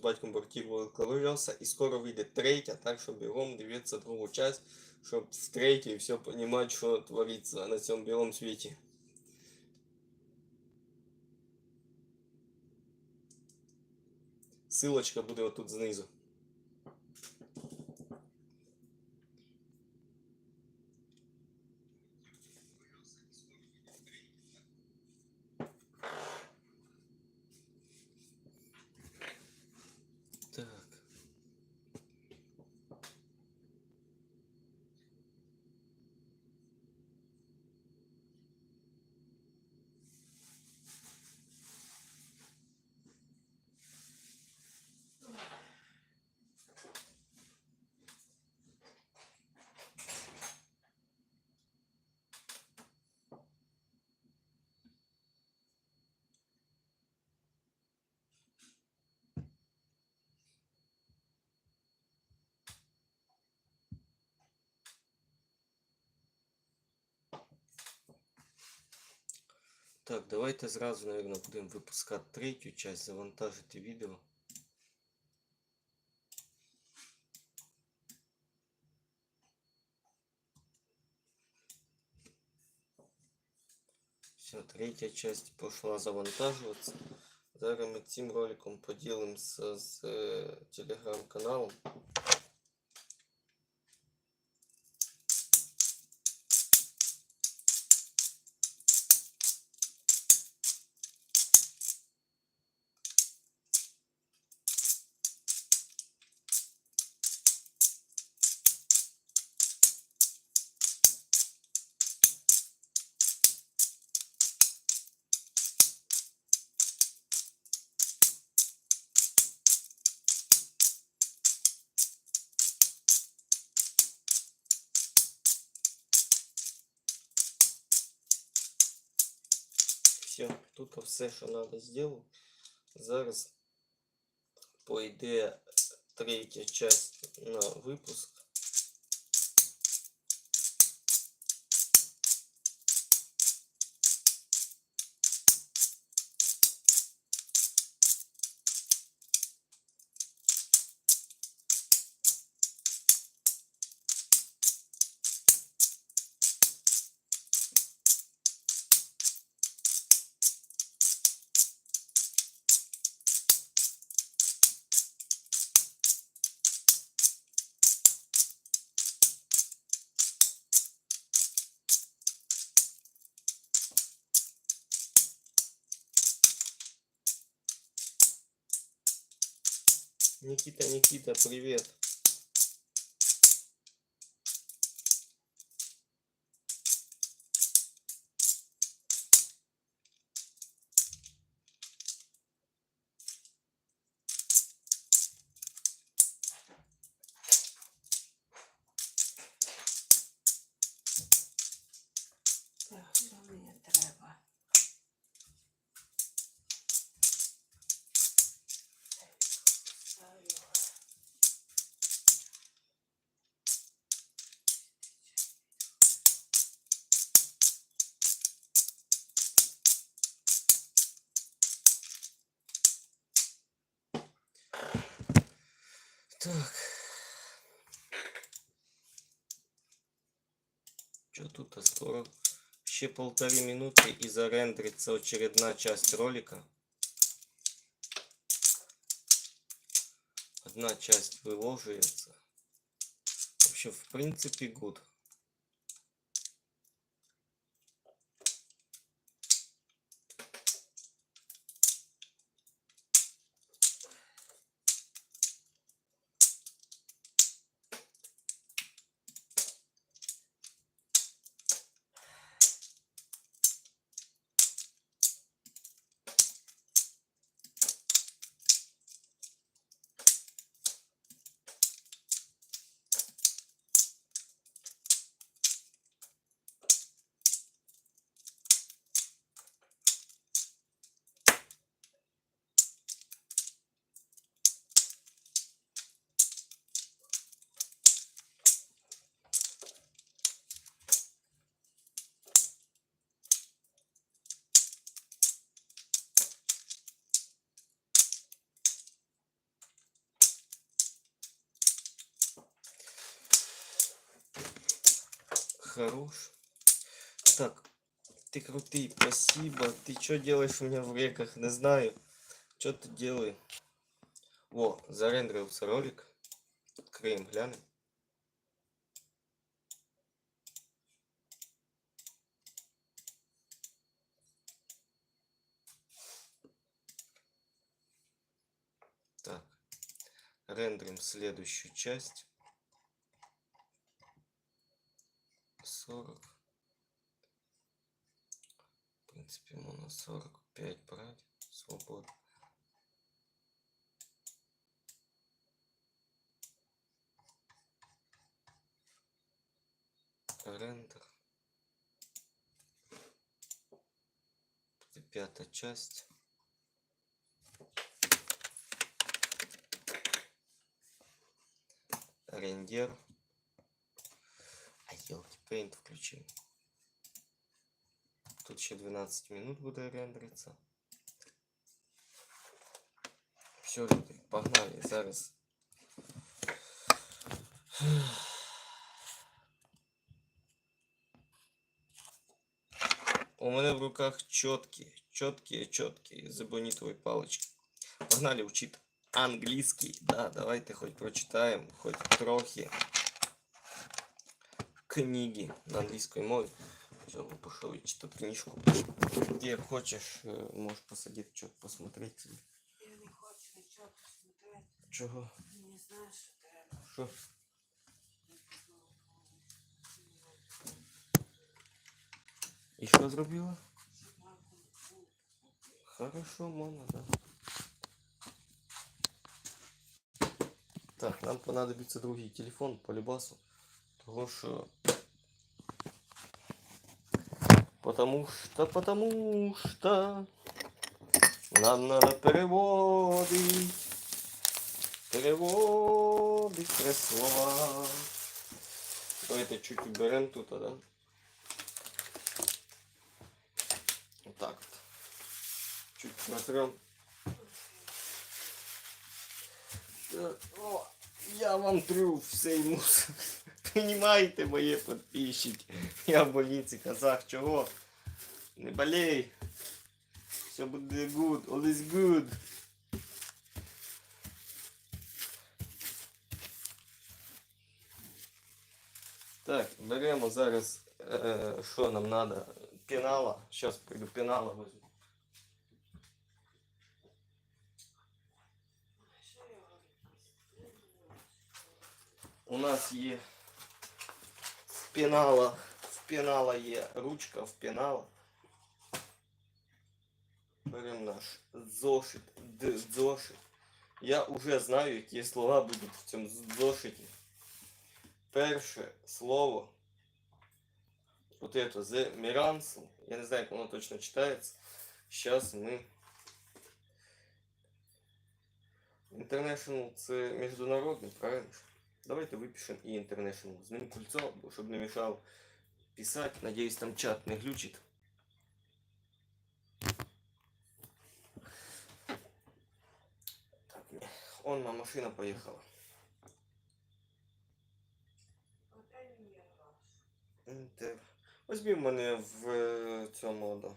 батьком бортів і скоро вийде третя, так що бігом дивіться другу часть, щоб в третій все розуміти, що твориться на цьому білому світі. Силочка буде отут знизу. Так, давайте зразу, наверное, будемо випускати третю часть, завантажити відео. Все, третя часть пошла завантажуватися. Зараз ми цим роликом поділимося з телеграм-каналом. Все, тут все, що треба зробив. Зараз пойде третя часть на випуск. Никита, Никита, привет. Так. Что тут а скоро? Ще полторы минуты и зарендерится очередная часть ролика. Одна часть выложится. В общем, в принципе, гуд. Хорош. Так, ты крутый, спасибо. Ты что делаешь у меня в реках? Не знаю. Что ты делаешь? Во, зарендерился ролик. Откроем, глянем. Так, рендерим следующую часть. 40. В принципе, можно 45 брать. Свободно. Рендер. Пятая часть. Рендер. А елки, Paint включил. Тут еще 12 минут буде рендериться. Все, люди, погнали. Зараз. У мене в руках чіткі, чіткі, чіткі забонітові палички. Погнали вчити англійський. Да, давайте хоч прочитаємо, хоч трохи книги на англійській мові. Все, пішов читати книжку. Ти як хочеш, е, можеш посадити, що посмотрети. собі. Я не хочу нічого посмотрети. Чого? Не знаю, що треба. Що? І що зробила? Хорошо, мама, да. Так, нам понадобится другий телефон по любасу. Того что... Потому что, потому что... Нам надо переводить. Переводить три слова. Давайте чуть уберем тут, да? Вот так вот. Чуть натрем. Я вам трю всей мусор. Понимаєте, мої підписчики. Я в больниці, казах, чого? Не болей. Все буде good, all is good. Так, беремо зараз, е, що нам треба? Пенала. Зараз прийду пенала возьму. У нас є пенала, в пенала є ручка в пенала. Беремо наш зошит, д- зошит. Я вже знаю, які слова будуть в цьому зошиті. Перше слово. Вот это The Miransel. Я не знаю, як воно точно читається. Сейчас ми. International це міжнародний, правильно? ж? Давайте випишемо і International. З ним кольцо, бо щоб не мішав писати. Надіюсь, там чат не глючить. Так, ні. он на машина поїхала. Подай мені гроші. Інтер. Возьми мене в е, цьому да.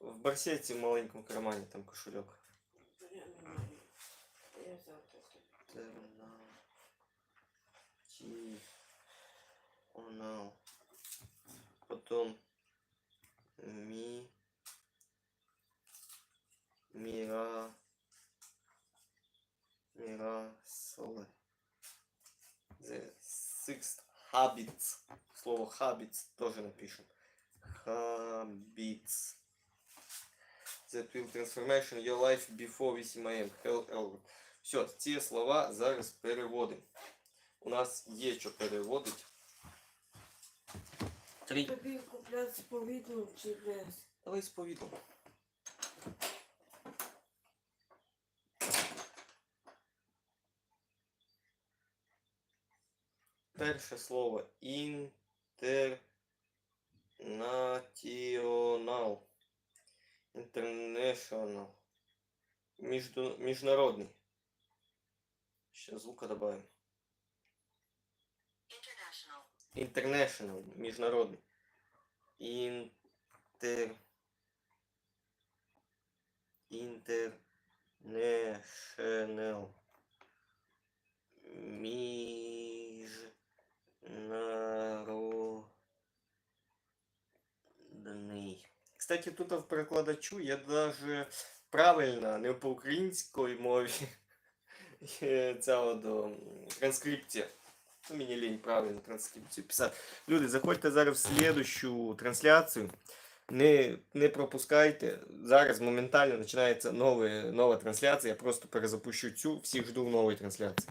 В барсеті в маленькому кармані там кошельок. Я не маю. Я завтра тобі. Термінал. Ті. Онал. Потом ми. Мира. Мира соле. The sixth habits. Слово habits тоже напишем. Habits. That will transformation your life before VCMM. Hell Elwood. Все, ці слова зараз переводимо. У нас є що переводити. Три. Тобі купляти сповідну чи без? Давай сповідом. Перше слово інтернаціонал. International. Между... Международный. Сейчас звука добавим. International. Міжнародний. Інтер... International. Міжнародний. Кстати, тут в перекладачу я даже правильно, не по українській мові. Ця от транскрипція. Ну, мені лінь правильно транскрипцію писати. Люди, заходьте зараз в слідущу трансляцію. Не, не пропускайте. Зараз моментально починається нове, нова трансляція. Я просто перезапущу цю. Всіх жду в новій трансляції.